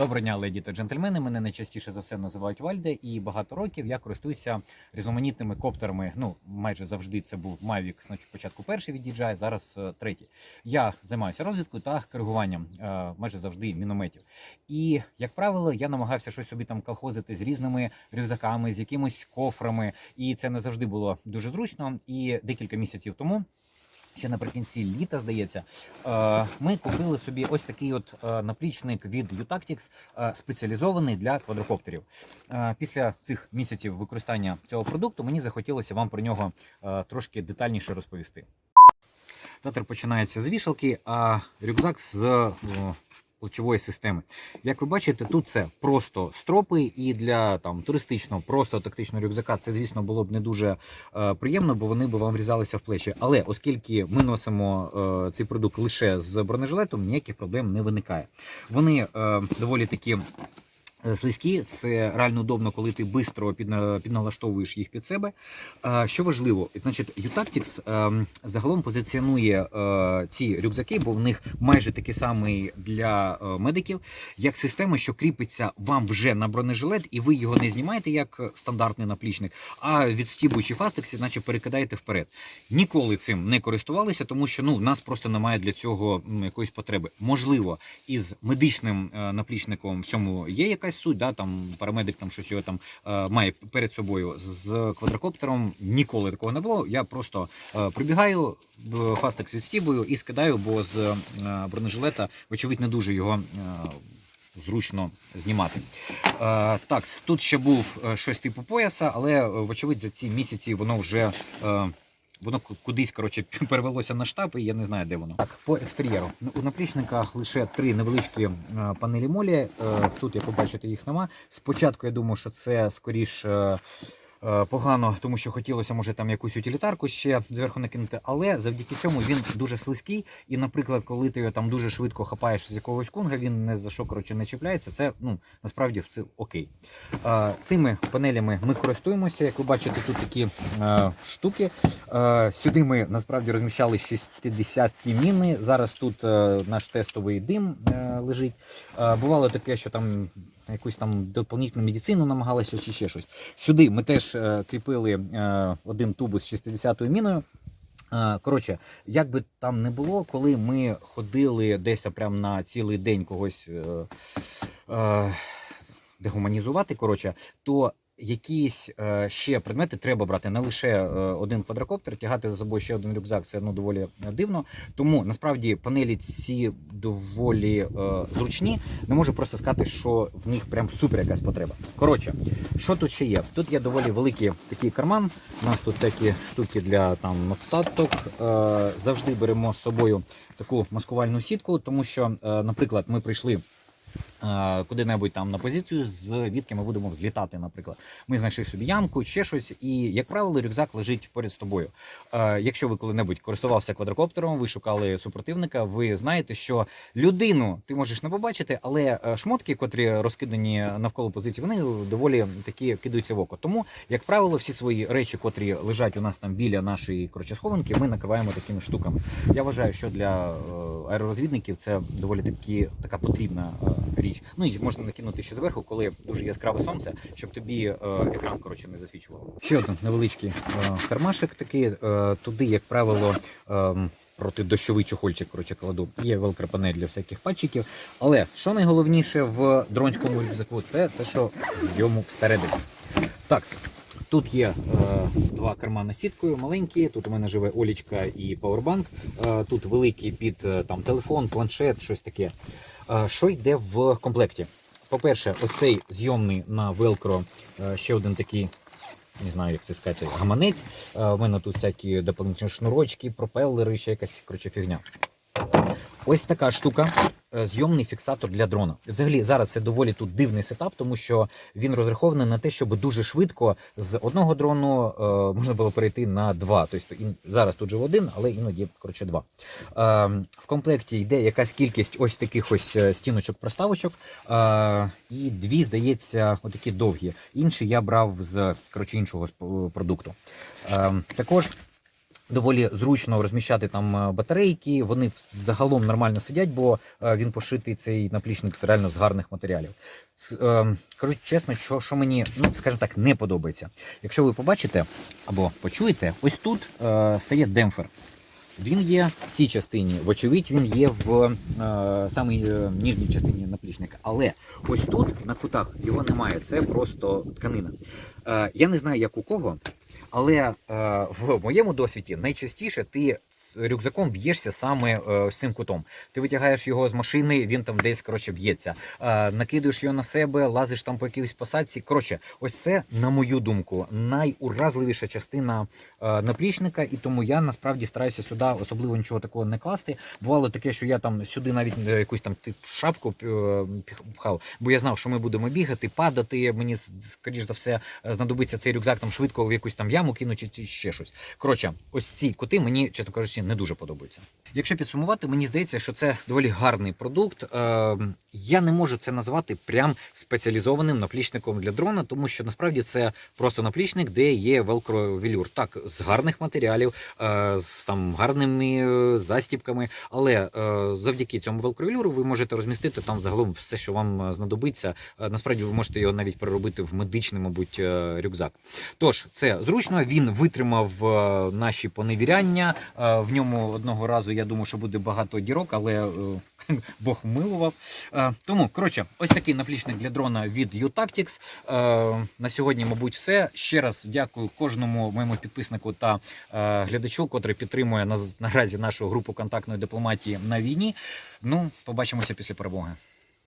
Доброго дня, леді та джентльмени. Мене найчастіше за все називають Вальде, і багато років я користуюся різноманітними коптерами. Ну, майже завжди це був Mavic, значить, спочатку перший від DJI, зараз е, третій. Я займаюся розвідкою та коригуванням е, майже завжди мінометів. І, як правило, я намагався щось собі там колхозити з різними рюкзаками, з якимись кофрами, і це не завжди було дуже зручно. І декілька місяців тому. Ще наприкінці літа, здається, е, ми купили собі ось такий от е, наплічник від Utactics, е, спеціалізований для квадрокоптерів. Після цих місяців використання цього продукту мені захотілося вам про нього трошки детальніше розповісти. Татер починається з вішалки, а рюкзак з плечової системи. Як ви бачите, тут це просто стропи, і для там туристичного, просто тактичного рюкзака це, звісно, було б не дуже е, приємно, бо вони б вам врізалися в плечі. Але оскільки ми носимо е, цей продукт лише з бронежилетом, ніяких проблем не виникає. Вони е, доволі такі. Е, Слизькі, це реально удобно, коли ти швидко підналаштовуєш їх під себе. Що важливо, значить, Utactics е, загалом позиціонує е, ці рюкзаки, бо в них майже такий самий для е, медиків, як система, що кріпиться вам вже на бронежилет, і ви його не знімаєте як стандартний наплічник, а відстібуючи фастексі, наче перекидаєте вперед. Ніколи цим не користувалися, тому що ну, в нас просто немає для цього якоїсь потреби. Можливо, із медичним наплічником в цьому є якась суть, да, там парамедик там щось його там е, має перед собою. З квадрокоптером ніколи такого не було. Я просто е, прибігаю, фастекс відстібую і скидаю, бо з е, бронежилета, вочевидь, не дуже його. Зручно знімати. Е, так, тут ще був щось типу пояса, але вочевидь за ці місяці воно вже е, воно кудись коротше, перевелося на штаб, і я не знаю, де воно. Так, по екстер'єру. Ну, У наплічниках лише три невеличкі е, панелі молі. Е, Тут, як ви бачите, їх нема. Спочатку я думав, що це скоріш. Е, Погано, тому що хотілося, може, там якусь утилітарку ще зверху накинути, але завдяки цьому він дуже слизький. І, наприклад, коли ти його там дуже швидко хапаєш з якогось кунга, він не за що коротше не чіпляється. Це ну насправді це окей. Е, Цими панелями ми користуємося. Як ви бачите, тут такі е, штуки. Сюди ми насправді розміщали 60 міни. Зараз тут наш тестовий дим лежить. Бувало таке, що там якусь там доповнительну медицину намагалися чи ще щось. Сюди ми теж е, кріпили е, один тубус з 60-ю міною. Е, Коротше, як би там не було, коли ми ходили десь прям на цілий день когось дегуманізувати, коротше, то якісь е, ще предмети треба брати не лише е, один квадрокоптер, тягати за собою ще один рюкзак це ну доволі е, дивно. Тому насправді панелі ці доволі зручні. Не можу просто сказати, що в них прям супер якась потреба. Коротше, що тут ще є? Тут є доволі великий такий карман. У нас тут всякі штуки для там нотаток. Завжди беремо з собою таку маскувальну сітку, тому що, наприклад, ми прийшли. Е, Куди-небудь там на позицію, звідки ми будемо взлітати, наприклад. Ми знайшли собі ямку, ще щось, і, як правило, рюкзак лежить поряд з тобою. Е, якщо ви коли-небудь користувалися квадрокоптером, ви шукали супротивника, ви знаєте, що людину ти можеш не побачити, але е, шмотки, котрі розкидані навколо позиції, вони доволі такі кидаються в око. Тому, як правило, всі свої речі, котрі лежать у нас там біля нашої коротше, схованки, ми накриваємо такими штуками. Я вважаю, що для аеророзвідників це доволі такі така потрібна е, річ. Ну і можна накинути ще зверху, коли дуже яскраве сонце, щоб тобі е, екран коротше не засвічувало. Ще один невеличкий е, кармашик такий. Е, туди, як правило. ем, Протидощовий чохольчик, коротше, кладу. Є велкропанель для всяких патчиків. Але що найголовніше в дронському рюкзаку, це те, що в ньому всередині. Так, тут є е, два кармани сіткою, маленькі. Тут у мене живе Олічка і пауербанк. Е, тут великий під е, там, телефон, планшет, щось таке. Е, що йде в комплекті? По-перше, оцей зйомний на велкро е, ще один такий. Не знаю, як це сказати, гаманець. Е, У мене тут всякі доповнительні шнурочки, пропелери, ще якась коротше, фігня. Ось така штука. Е, Зйомний фіксатор для дрона. Взагалі зараз це доволі тут дивний сетап, тому що він розрахований на те, щоб дуже швидко з одного дрону е, можна було перейти на два. Тобто зараз тут же один, але іноді коротше два. Е, в комплекті йде якась кількість ось таких ось стіночок проставочок. І дві, здається, отакі довгі. Інші я брав з коротше, іншого продукту. Е, також Доволі зручно розміщати там е, батарейки, вони загалом нормально сидять, бо е, він пошитий цей наплічник реально з гарних матеріалів. С- е, Кажу чесно, що, що мені, ну скажімо так, не подобається. Якщо ви побачите або почуєте, ось тут е, стає демпфер. Він є в цій частині, вочевидь, він є в е, самій е, ніжній частині наплічника. Але ось тут на кутах його немає. Це просто тканина. Е, я не знаю, як у кого, але е, в моєму досвіді найчастіше ти рюкзаком б'єшся саме е, з цим кутом. Ти витягаєш його з машини, він там десь коротше б'ється. Е, накидуєш його на себе, лазиш там по якійсь посадці. Коротше, ось це, на мою думку, найуразливіша частина е, наплічника, і тому я насправді стараюся сюди особливо нічого такого не класти. Бувало таке, що я там сюди навіть якусь там тип шапку пхав, бо я знав, що ми будемо бігати, падати. Мені скоріш за все знадобиться цей рюкзак там швидко в якусь там яму кинути чи ще щось. Коротше, ось ці кути мені, чесно кажучи, не дуже подобаються. Якщо підсумувати, мені здається, що це доволі гарний продукт. Е, я не можу це назвати прям спеціалізованим наплічником для дрона, тому що насправді це просто наплічник, де є велкро-велюр. Так, з гарних матеріалів, е, з там гарними е, застібками, але завдяки цьому велкро-велюру ви можете розмістити там загалом все, що вам знадобиться. Насправді ви можете його навіть переробити в медичний, мабуть, рюкзак. Тож це зручно. Він витримав наші поневіряння. В ньому одного разу я думаю, що буде багато дірок, але е, Бог милував. Е, Тому, коротше, ось такий наплічник для дрона від U-Tactics. Е, На сьогодні, мабуть, все. Ще раз дякую кожному моєму підписнику та глядачу, котрий підтримує на- наразі нашу групу контактної дипломатії на війні. Ну, побачимося після перемоги.